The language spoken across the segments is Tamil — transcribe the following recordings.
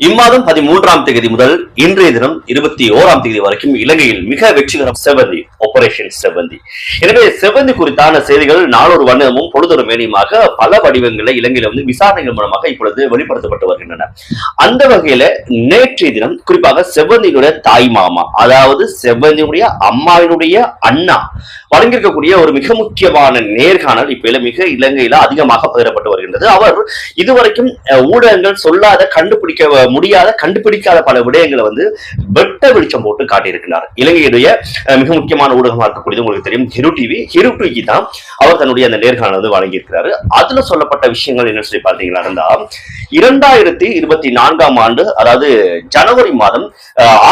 இம்மாதம் பதிமூன்றாம் தேதி முதல் இன்றைய தினம் இருபத்தி ஓராம் தேதி வரைக்கும் இலங்கையில் மிக வெற்றிகரம் செவந்தி ஆபரேஷன் செவந்தி எனவே செவந்தி குறித்தான செய்திகள் நாளொரு வண்ணமும் பொழுதொரு மேனியுமாக பல வடிவங்களில் இலங்கையில வந்து விசாரணைகள் மூலமாக இப்பொழுது வெளிப்படுத்தப்பட்டு வருகின்றன. அந்த வகையில நேற்றைய தினம் குறிப்பாக செவந்தியினுடைய தாய் மாமா அதாவது செவந்தியுடைய அம்மாவினுடைய அண்ணா வழங்கியிருக்கக்கூடிய ஒரு மிக முக்கியமான நேர்காணல் இப்ப மிக இலங்கையில அதிகமாக பகிரப்பட்டு வருகின்றது. அவர் இதுவரைக்கும் ஊடகங்கள் சொல்லாத கண்டுபிடிக்க முடியாத கண்டுபிடிக்காத பல விடயங்களை வந்து வெட்ட வெளிச்சம் போட்டு காட்டியிருக்கிறார். இலங்கையுடைய மிக முக்கியமான ஊடகமாக இருக்கக்கூடியது உங்களுக்கு தெரியும் ஹிரு டிவி ஹிரு டிவிக்கு தான் அவர் தன்னுடைய அந்த நேர்காணல் வந்து வழங்கியிருக்கிறாரு. அதுல சொல்லப்பட்ட விஷயங்கள் என்ன சொல்லி பார்த்தீங்கன்னா இருந்தா இரண்டாயிரத்தி இருபத்தி நான்காம் ஆண்டு அதாவது ஜனவரி மாதம்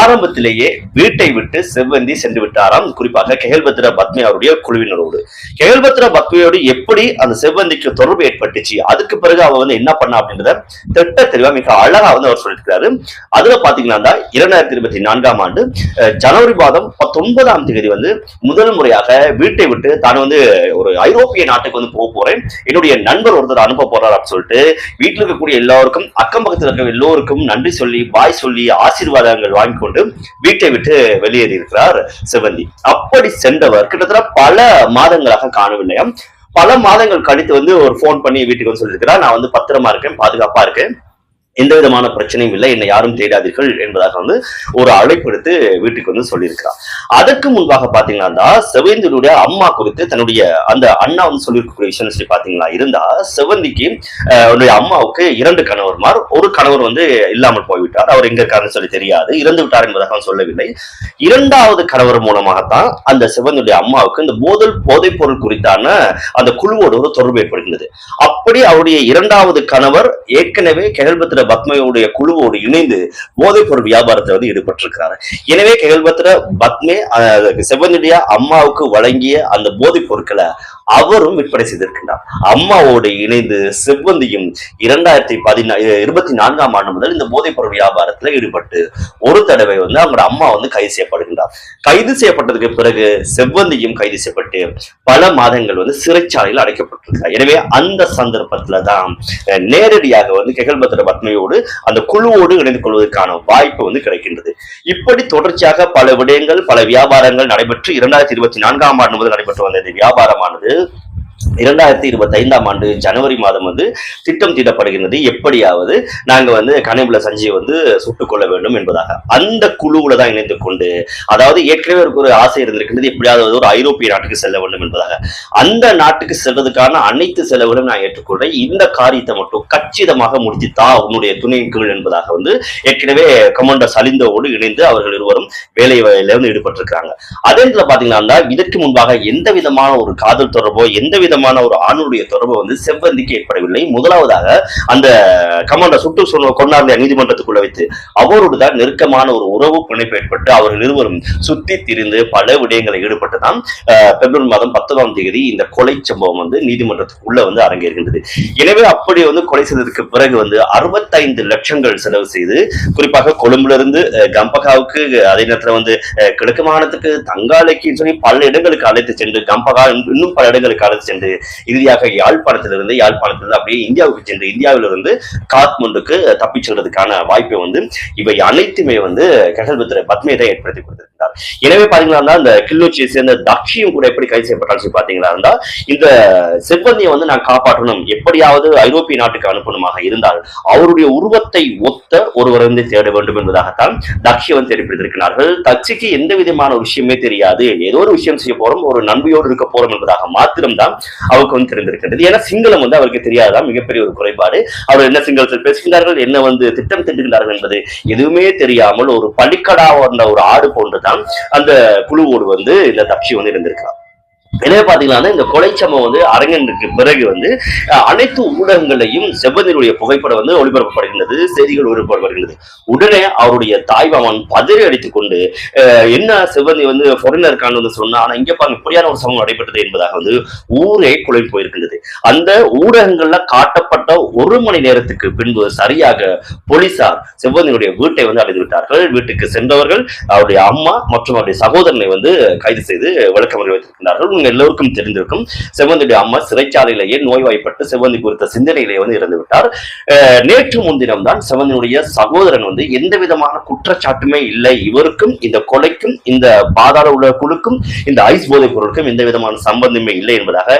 ஆரம்பத்திலேயே வீட்டை விட்டு செவ்வந்தி சென்று விட்டாராம். குறிப்பாக கெகல்பத்திர பத்மி அவருடைய குழுவினரோடு. கெகல்பத்திர பத்மியோடு எப்படி அந்த செவ்வந்திக்கு தொடர்பு ஏற்பட்டுச்சு? அதுக்கு பிறகு அவர் வந்து என்ன பண்ணா அப்படின்றத திட்ட தெளிவா மிக அழகா வந்து அவர் சொல்லியிருக்கிறாரு. அதுல பாத்தீங்கன்னா இரண்டாயிரத்தி இருபத்தி நான்காம் ஆண்டு ஜனவரி மாதம் பத்தொன்பதாம் தேதி வந்து முதல் முறையாக வீட்டை விட்டு தான் வந்து ஒரு ஐரோப்பிய நாட்டுக்கு வந்து போக போறேன். என்னுடைய நண்பர் ஒருத்தர் அனுப்ப போறார் அப்படின்னு சொல்லிட்டு வீட்டில் இருக்கக்கூடிய எல்லாருக்கும் அக்கம் பக்கத்தில் இருக்க எல்லோருக்கும் நன்றி சொல்லி பாய் சொல்லி ஆசீர்வாதங்கள் வாங்கி கொண்டு வீட்டை விட்டு வெளியேறி இருக்கிறார் சிவந்தி அப்படி சென்றவர் கிட்டத்தட்ட பல மாதங்களாக காணவில்லையாம் பல மாதங்கள் கழித்து வந்து ஒரு ஃபோன் பண்ணி வீட்டுக்கு வந்து சொல்லியிருக்கிறார். நான் வந்து பத்திரமா இருக்கேன் பாதுகாப்பா இருக்கேன். எந்த விதமான பிரச்சனையும் இல்லை. என்னை யாரும் தேடாதீர்கள் என்பதாக வந்து ஒரு அழைப்பு எடுத்து வீட்டுக்கு வந்து சொல்லியிருக்கிறார். அதற்கு முன்பாக பாத்தீங்கன்னா செவந்தியுடைய அம்மா குறித்து தன்னுடைய அந்த அண்ணா வந்து சொல்லியிருக்கக்கூடிய விஷயம் சொல்லி பாத்தீங்கன்னா இருந்தா செவந்திக்கு அஹ், அவருடைய அம்மாவுக்கு இரண்டு கணவர்மார் ஒரு கணவர் வந்து இல்லாமல் போய்விட்டார். அவர் எங்க இருக்காருன்னு சொல்லி தெரியாது. இறந்து விட்டார் என்பதாக சொல்லவில்லை. இரண்டாவது கணவர் மூலமாகத்தான் அந்த செவந்தியுடைய அம்மாவுக்கு இந்த போதல் போதைப் பொருள் குறித்தான அந்த குழுவோடு ஒரு தொடர்பு ஏற்படுகிறது அப்படி அவருடைய இரண்டாவது கணவர் ஏற்கனவே பத்மையுடைய குழுவோடு இணைந்து போதைப் பொருள் வியாபாரத்தை வந்து ஈடுபட்டிருக்கிறார். எனவே கெகல்பத்திர பத்மே அஹ், அம்மாவுக்கு வழங்கிய அந்த போதைப் பொருட்களை அவரும் விற்பனை செய்திருக்கின்றார். அம்மாவோடு இணைந்து செவ்வந்தியும் இரண்டாயிரத்தி பதினா இருபத்தி நான்காம் ஆண்டு முதல் இந்த போதைப் பொருள் வியாபாரத்துல ஈடுபட்டு ஒரு தடவை வந்து அவங்களோட அம்மா வந்து கைது செய்யப்படுகின்றார். கைது செய்யப்பட்டதுக்கு பிறகு செவ்வந்தியும் கைது செய்யப்பட்டு பல மாதங்கள் வந்து சிறைச்சாலையில் அடைக்கப்பட்டிருக்கிறார். எனவே அந்த சந்தர்ப்பத்துல தான் நேரடியாக வந்து கெகல்பத்திர பத்மையோடு அந்த குழுவோடு இணைந்து கொள்வதற்கான வாய்ப்பு வந்து கிடைக்கின்றது. இப்படி தொடர்ச்சியாக பல விடயங்கள் பல வியாபாரங்கள் நடைபெற்று இரண்டாயிரத்தி இருபத்தி நான்காம் ஆண்டு முதல் நடைபெற்று வந்த இந்த வியாபாரமானது is இரண்டாயிரத்தி இருபத்தி ஐந்தாம் ஆண்டு ஜனவரி மாதம் வந்து திட்டம் தீட்டப்படுகின்றது. எப்படியாவது நாங்க வந்து கனிபுல சஞ்சியை வந்து சுட்டுக் கொள்ள வேண்டும் என்பதாக. அந்த குழுவுல தான் இணைந்து கொண்டு அதாவது ஏற்கனவே ஒரு ஆசை இருந்திருக்கின்றது எப்படியாவது ஒரு ஐரோப்பிய நாட்டுக்கு செல்ல வேண்டும் என்பதாக. அந்த நாட்டுக்கு செல்வதற்கான அனைத்து செலவுகளும் நான் ஏற்றுக்கொள்றேன். இந்த காரியத்தை மட்டும் கச்சிதமாக முடித்துத்தா உன்னுடைய துணை கீழ் என்பதாக வந்து ஏற்கனவே கமாண்டர் சலிந்தோடு இணைந்து அவர்கள் இருவரும் வேலை வேலையில வந்து ஈடுபட்டிருக்காங்க அதே நேரத்துல பாத்தீங்கன்னா இதற்கு முன்பாக எந்த விதமான ஒரு காதல் தொடர்போ எந்த விதமான ஒரு ஆணுடைய தொடர்பு வந்து செவ்வந்திக்கு ஏற்படவில்லை. முதலாவதாக அந்த கமாண்டர் சுட்டு சொன்ன கொண்டாந்த நீதிமன்றத்துக்குள்ள வைத்து அவரோடு தான் நெருக்கமான ஒரு உறவு பிணைப்பு ஏற்பட்டு அவர்கள் இருவரும் சுத்தி திரிந்து பல விடயங்களை ஈடுபட்டுதான் பிப்ரவரி மாதம் பத்தொன்பதாம் தேதி இந்த கொலை சம்பவம் வந்து நீதிமன்றத்துக்குள்ள வந்து அரங்கேறுகின்றது. எனவே அப்படி வந்து கொலை செய்ததற்கு பிறகு வந்து அறுபத்தைந்து லட்சங்கள் செலவு செய்து குறிப்பாக கொழும்புல இருந்து கம்பகாவுக்கு அதே நேரத்தில் வந்து கிழக்கு மாகாணத்துக்கு தங்காலைக்கு சொல்லி பல இடங்களுக்கு அழைத்து சென்று கம்பகா இன்னும் பல இடங்களுக்கு அழைத்து சென்று இறுதியாக யாழ்ப்பாணத்திலிருந்து யாழ்ப்பாணத்திலிருந்து அப்படியே இந்தியாவுக்கு சென்று இந்தியாவிலிருந்து காத்மண்டுக்கு தப்பி செல்றதுக்கான வாய்ப்பை வந்து இவை அனைத்துமே வந்து ககல்பத்திர பத்மே தான் ஏற்படுத்தி கொடுத்திருக்கிறார் எனவே பாத்தீங்கன்னா இந்த கிளிநொச்சியை சேர்ந்த தக்ஷியும் கூட எப்படி கைது செய்யப்பட்டாலும் சொல்லி பாத்தீங்களா இருந்தா இந்த செவ்வந்தியை வந்து நான் காப்பாற்றணும் எப்படியாவது ஐரோப்பிய நாட்டுக்கு அனுப்பணுமாக இருந்தால் அவருடைய உருவத்தை ஒத்த ஒருவர் வந்து தேட வேண்டும் என்பதாகத்தான் தக்ஷி வந்து தெரிவித்திருக்கிறார்கள் தக்ஷிக்கு எந்த விதமான விஷயமே தெரியாது. ஏதோ ஒரு விஷயம் செய்ய போறோம் ஒரு நன்மையோடு இருக்க போறோம் என்பதாக மாத்திரம்தான் அவருக்கு வந்து தெரிந்திருக்கின்றது. ஏன்னா சிங்களம் வந்து அவருக்கு தெரியாதான் மிகப்பெரிய ஒரு குறைபாடு. அவர் என்ன சிங்களத்தில் பேசுகின்றார்கள் என்ன வந்து திட்டம் திட்டுகின்றார்கள் என்பது எதுவுமே தெரியாமல் ஒரு பலிக்கடா வந்த ஒரு ஆடு போன்றுதான் அந்த குழுவோடு வந்து இந்த தப்சி வந்து இருந்திருக்கிறார். எனவே பாத்தீங்கன்னா இந்த கொலை சம்பவம் வந்து அரங்கனுக்கு பிறகு வந்து அனைத்து ஊடகங்களையும் செவ்வந்தினுடைய புகைப்படம் வந்து ஒளிபரப்பப்படுகின்றது செய்திகள் ஒளிபரப்பப்படுகின்றது. உடனே அவருடைய தாய்மாமன் பதறி அடித்துக் கொண்டு என்ன செவ்வந்தி வந்து ஃபாரினர் இருக்கான்னு வந்து சொன்னா ஆனா இங்க பாருங்க இப்படியான ஒரு சம்பவம் நடைபெற்றது என்பதாக வந்து ஊரே குழம்பி போயிருக்கின்றது. அந்த ஊடகங்கள்ல காட்டப்பட்ட ஒரு மணி நேரத்துக்கு பின்பு சரியாக போலீசார் செவ்வந்தினுடைய வீட்டை வந்து அடைந்து விட்டார்கள். வீட்டுக்கு சென்றவர்கள் அவருடைய அம்மா மற்றும் அவருடைய சகோதரனை வந்து கைது செய்து விளக்கமறை வைத்திருக்கிறார்கள் உங்க எல்லோருக்கும் தெரிந்திருக்கும். செவ்வந்தியுடைய அம்மா சிறைச்சாலையிலேயே நோய்வாய்ப்பட்டு செவ்வந்தி குறித்த சிந்தனையிலே வந்து இறந்து விட்டார் நேற்று முன்தினம் தான் செவ்வந்தியுடைய சகோதரன் வந்து எந்த விதமான குற்றச்சாட்டுமே இல்லை. இவருக்கும் இந்த கொலைக்கும் இந்த பாதாள உலக குழுக்கும் இந்த ஐஸ் போதைப் பொருளுக்கும் எந்த விதமான சம்பந்தமே இல்லை என்பதாக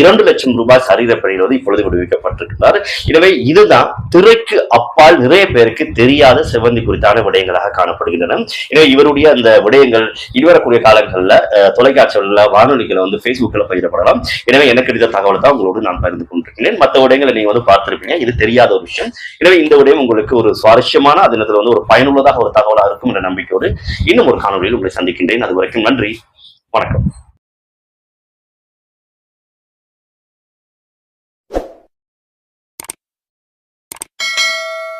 இரண்டு லட்சம் ரூபாய் சரீரப்பணியில் வந்து இப்பொழுது விடுவிக்கப்பட்டிருக்கிறார் எனவே இதுதான் திரைக்கு அப்பால் நிறைய பேருக்கு தெரியாத செவ்வந்தி குறித்தான விடயங்களாக காணப்படுகின்றன. எனவே இவருடைய அந்த விடயங்கள் இனிவரக்கூடிய காலங்களில் தொலைக்காட்சிகளில் வானொலிகளை வந்து ஃபேஸ்புக்கில் பகிரப்படலாம் எனவே எனக்கு கிடைத்த தகவல் தான் உங்களோடு நான் பகிர்ந்து கொண்டிருக்கிறேன். மற்ற விடயங்களை நீங்கள் வந்து பார்த்திருப்பீங்க. இது தெரியாத ஒரு விஷயம். எனவே இந்த விடயம் உங்களுக்கு ஒரு சுவாரஸ்யமான அது நேரத்தில் வந்து ஒரு பயனுள்ளதாக ஒரு தகவலாக இருக்கும் என்ற நம்பிக்கையோடு இன்னும் ஒரு காணொலியில் உங்களை சந்திக்கின்றேன். அது வரைக்கும் நன்றி. வணக்கம்.